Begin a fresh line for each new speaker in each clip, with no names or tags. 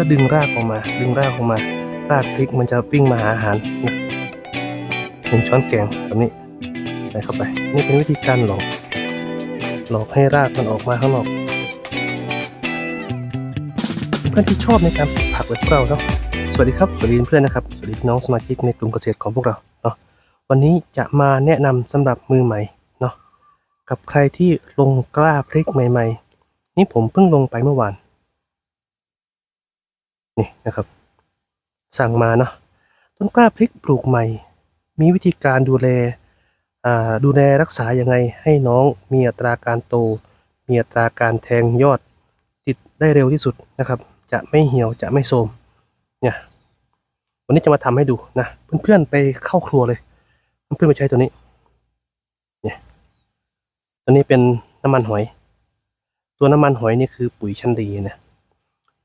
พื่อดึงรากออกมา ดึงรากออกมา รากพริกมันจะวิ่งมาหาอาหารหนึ่งช้อนแกงแบบนี้ใส่เข้าไป นี่เป็นวิธีการหลอก หลอกให้รากมันออกมาข้างนอก เพื่อนที่ชอบในการปลูกผักแบบพวกเราเนาะ สวัสดีครับ สวัสดีเพื่อนนะครับ สวัสดีน้องสมาชิกในกลุ่มเกษตรของพวกเราเนาะ วันนี้จะมาแนะนำสำหรับมือใหม่เนาะ กับใครที่ลงกล้าพริกใหม่ ๆ นี่ผมเพิ่งลงไปเมื่อวาน นี่นะครับ สั่งมาเนาะต้นกล้าพริกปลูกใหม่ มีวิธีการดูแลดูแลรักษายังไงให้น้องมีอัตราการโต มีอัตราการแทงยอดติดได้เร็วที่สุดนะครับ จะไม่เหี่ยวจะไม่โทมเนี่ยวันนี้จะมาทำให้ดูนะเพื่อนๆไปเข้าครัวเลยเพื่อนๆไปใช้ตัวนี้เนี่ยตัวนี้เป็นน้ำมันหอย ตัวน้ำมันหอยนี่คือปุ๋ยชั้นดีนะ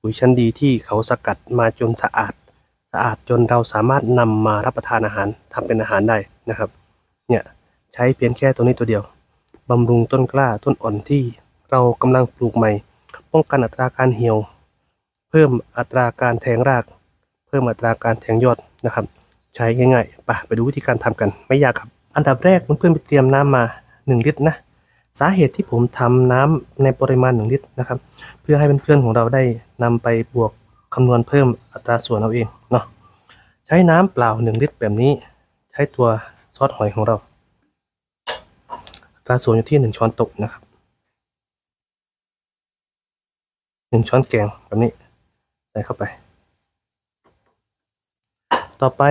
ปุ๋ยชั้นดีที่เขาสกัดมาจนสะอาด สะอาดจนเราสามารถนำมารับประทานอาหารทำเป็นอาหารได้นะครับ เนี่ยใช้เพียงแค่ตัวนี้ตัวเดียวบำรุงต้นกล้าต้นอ่อนที่เรากำลังปลูกใหม่ ป้องกันอัตราการเหี่ยว เพิ่มอัตราการแทงราก เพิ่มอัตราการแทงยอดนะครับ ใช้ง่ายๆไปไปดูวิธีการทำกันไม่ยากครับ อันดับแรกเพื่อนๆไปเตรียมน้ำมา 1 ลิตรนะสาเหตุที่ผมทำน้ำในปริมาณ 1 ลิตรนะครับ เพื่อให้เพื่อนๆของเราได้ นำไปบวกคำนวณเพิ่มอัตราส่วนเอาเองเนาะใช้น้ำเปล่า 1 ลิตรแบบนี้ ใช้ตัวซอสหอยของเราอัตราส่วนอยู่ที่ 1 ช้อนโต๊ะนะครับ1ช้อนแกงแบบนี้ใส่เข้าไป ต่อไป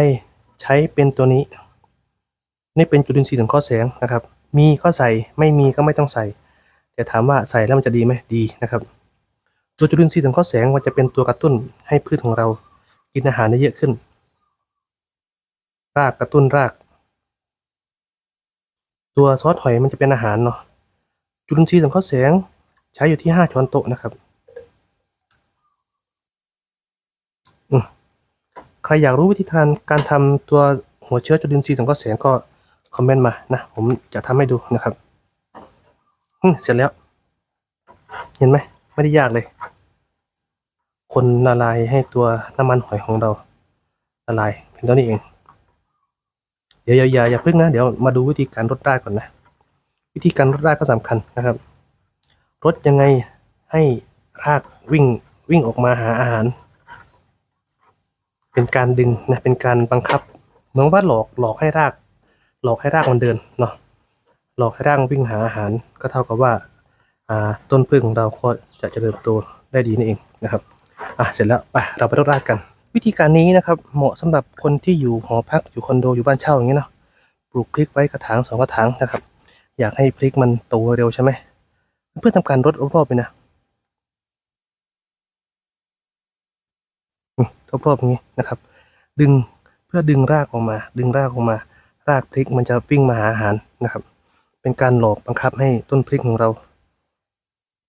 ใช้เป็นตัวนี้ นี่เป็นจุลินทรีย์สังเคราะห์แสงนะครับ มีก็ใส่ไม่มีก็ไม่ต้องใส่ แต่ถามว่าใส่แล้วมันจะดีไหมดีนะครับ ตัวจุลินทรีย์สังเคราะห์แสงมันจะเป็นตัวกระตุ้นให้พืชของเรากินอาหารได้เยอะขึ้น รากกระตุ้นราก ตัวซอสหอยมันจะเป็นอาหารเนาะจุลินทรีย์สังเคราะห์แสงใช้อยู่ที่5ช้อนโต๊ะนะครับใครอยากรู้วิธีการการทำตัวหัวเชื้อจุลินทรีย์สังเคราะห์แสงก็คอมเมนต์มานะ ผมจะทำให้ดูนะครับเสร็จแล้ว เห็นไหมไม่ได้ยากเลย คนละลายให้ตัวน้ำมันหอยของเราละลายเพียงเท่านี้เอง เดี๋ยวอย่าอย่าพึ่งนะ เดี๋ยวมาดูวิธีการรดรากก่อนนะ วิธีการรดรากก็สำคัญนะครับรดยังไงให้รากวิ่งวิ่งออกมาหาอาหาร เป็นการดึงนะเป็นการบังคับเหมือนว่าหลอกหลอกให้ราก หลอกให้รากมันเดินเนาะหลอกให้รากวิ่งหาอาหาร ก็เท่ากับว่าอ่าต้นพืชของเราก็จะเจริญเติบโตได้ดีนี่เองนะครับ อะเสร็จแล้วไปเราไปรดรากกัน วิธีการนี้นะครับ เหมาะสำหรับคนที่อยู่หอพักอยู่คอนโดอยู่บ้านเช่าอย่างนี้เนาะปลูกพริกไว้กระถางสองกระถางนะครับ อยากให้พริกมันโตเร็วใช่ไหมเพื่อทำการรดรอบๆไปนะรอบๆอย่างนี้นะครับ ดึงเพื่อดึงรากออกมา ดึงรากออกมา รากพริกมันจะวิ่งมาหาอาหารนะครับ เป็นการหลอกบังคับให้ต้นพริกของเรา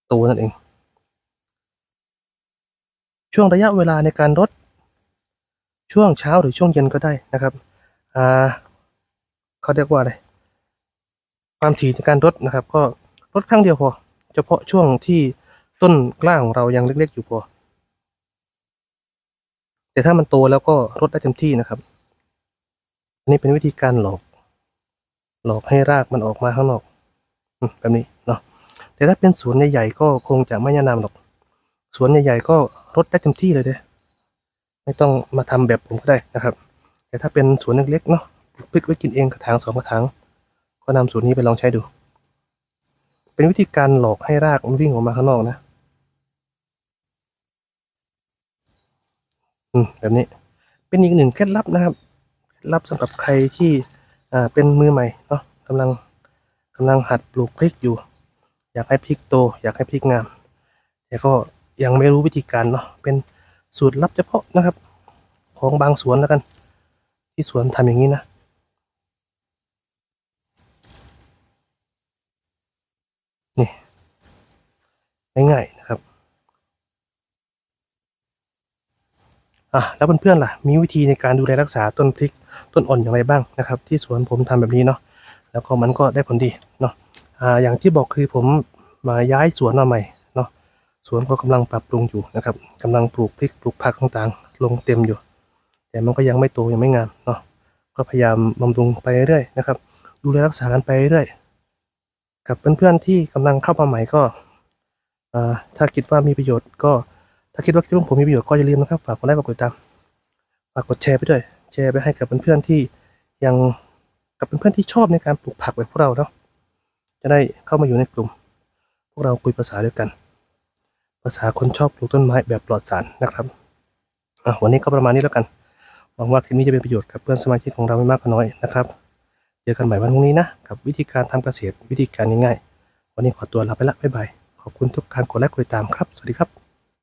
โตนั่นเอง ช่วงระยะเวลาในการรดช่วงเช้าหรือช่วงเย็นก็ได้นะครับอ่าเขาเรียกว่าอะไรความถี่ในการรดนะครับ ก็รดครั้งเดียวพอ เฉพาะช่วงที่ต้นกล้าของเรายังเล็กๆอยู่พอ แต่ถ้ามันโตแล้วก็รดได้เต็มที่นะครับ อันนี้เป็นวิธีการหลอก หลอกให้รากมันออกมาข้างนอกแบบนี้เนาะแต่ถ้าเป็นสวนใหญ่ๆก็คงจะไม่แนะนำหรอกสวนใหญ่ๆก็ รดได้เต็มที่เลยเด้ไม่ต้องมาทำแบบผมก็ได้นะครับ แต่ถ้าเป็นสวนเล็กๆเนาะพริกไว้กินเองกระถางสองกระถาง ก็นำสูตรนี้ไปลองใช้ดู เป็นวิธีการหลอกให้รากมันวิ่งออกมาข้างนอกนะอืมแบบนี้เป็นอีกหนึ่งเคล็ดลับนะครับเคล็ดลับสำหรับใครที่อ่าเป็นมือใหม่เนาะกำลังกำลังหัดปลูกพริกอยู่ อยากให้พริกโต อยากให้พริกงามแต่ก็ ยังไม่รู้วิธีการเนาะเป็นสูตรลับเฉพาะนะครับ ของบางสวนแล้วกัน ที่สวนทำอย่างนี้นะนี่ง่ายๆนะครับอะแล้วเพื่อนๆล่ะ มีวิธีในการดูแลรักษาต้นพริกต้นอ่อนอย่างไรบ้างนะครับ ที่สวนผมทำแบบนี้เนาะแล้วก็มันก็ได้ผลดีเนาะอ่าอย่างที่บอกคือผมมาย้ายสวนมาใหม่ สวนก็กำลังปรับปรุงอยู่นะครับกำลังปลูกพริกปลูกผักต่างๆ ลงเต็มอยู่ แต่มันก็ยังไม่โตยังไม่งามเนาะก็พยายามบำรุงไปเรื่อยๆนะครับ ดูแลรักษากันไปเรื่อยๆกับเพื่อนๆที่กำลังเข้ามาใหม่ก็ถ้าคิดว่ามีประโยชน์ก็ถ้าคิดว่าคลิปของผมมีประโยชน์ก็อย่าลืมนะครับฝากกดไลค์กดติดตามฝากกดแชร์ไปด้วย แชร์ไปให้กับเพื่อนๆที่ยังกับเพื่อนๆที่ชอบในการปลูกผักแบบพวกเราเนาะจะได้เข้ามาอยู่ในกลุ่ม พวกเราคุยภาษาเดียวกัน ภาษาคนชอบปลูกต้นไม้แบบปลอดสารนะครับอะวันนี้ก็ประมาณนี้แล้วกัน หวังว่าคลิปนี้จะเป็นประโยชน์กับเพื่อนสมาชิกของเราไม่มากก็น้อยนะครับ เจอกันใหม่วันพรุ่งนี้นะ กับวิธีการทำเกษตรวิธีการง่ายๆ วันนี้ขอตัวลาไปละบ๊ายบาย ขอบคุณทุกการกดไลค์กดติดตามครับ สวัสดีครับ